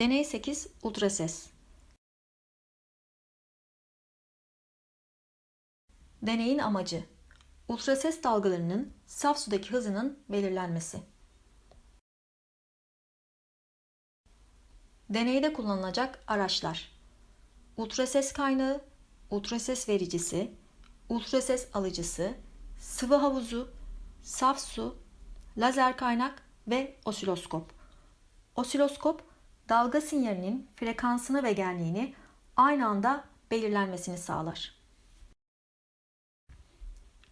Deney 8 ultrases. Deneyin amacı ultrases dalgalarının saf sudaki hızının belirlenmesi. Deneyde kullanılacak araçlar ultrases kaynağı, ultrases vericisi, ultrases alıcısı, sıvı havuzu, saf su, lazer kaynak ve osiloskop. Osiloskop dalga sinyalinin frekansını ve genliğini aynı anda belirlenmesini sağlar.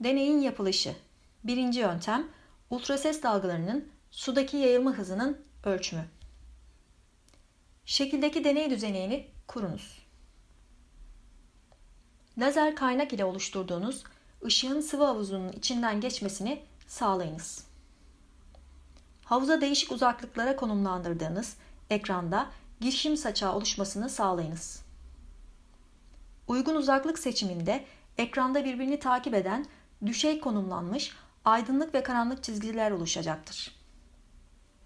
Deneyin yapılışı. Birinci yöntem ultrases dalgalarının sudaki yayılma hızının ölçümü. Şekildeki deney düzenini kurunuz. Lazer kaynak ile oluşturduğunuz ışığın sıvı havuzunun içinden geçmesini sağlayınız. Havuza değişik uzaklıklara konumlandırdığınız ekranda girişim saçağı oluşmasını sağlayınız. Uygun uzaklık seçiminde ekranda birbirini takip eden düşey konumlanmış aydınlık ve karanlık çizgiler oluşacaktır.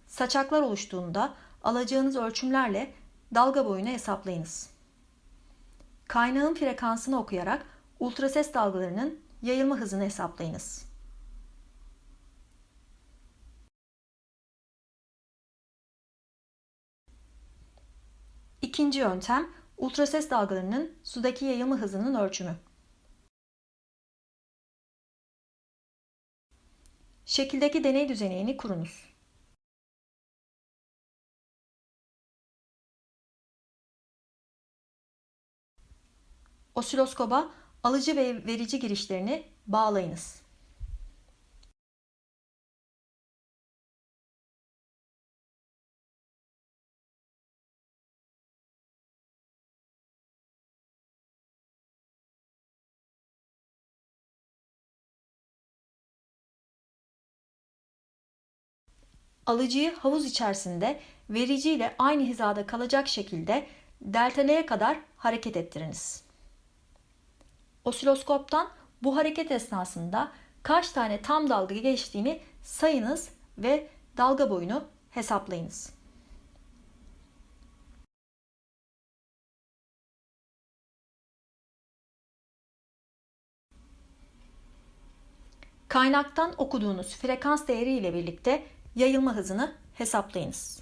Saçaklar oluştuğunda alacağınız ölçümlerle dalga boyunu hesaplayınız. Kaynağın frekansını okuyarak ultrases dalgalarının yayılma hızını hesaplayınız. İkinci yöntem ultrases dalgalarının sudaki yayılma hızının ölçümü. Şekildeki deney düzenini kurunuz. Osiloskoba alıcı ve verici girişlerini bağlayınız. Alıcıyı havuz içerisinde verici ile aynı hizada kalacak şekilde deltaleye kadar hareket ettiriniz. Osiloskoptan bu hareket esnasında kaç tane tam dalga geçtiğini sayınız ve dalga boyunu hesaplayınız. Kaynaktan okuduğunuz frekans değeri ile birlikte yayılma hızını hesaplayınız.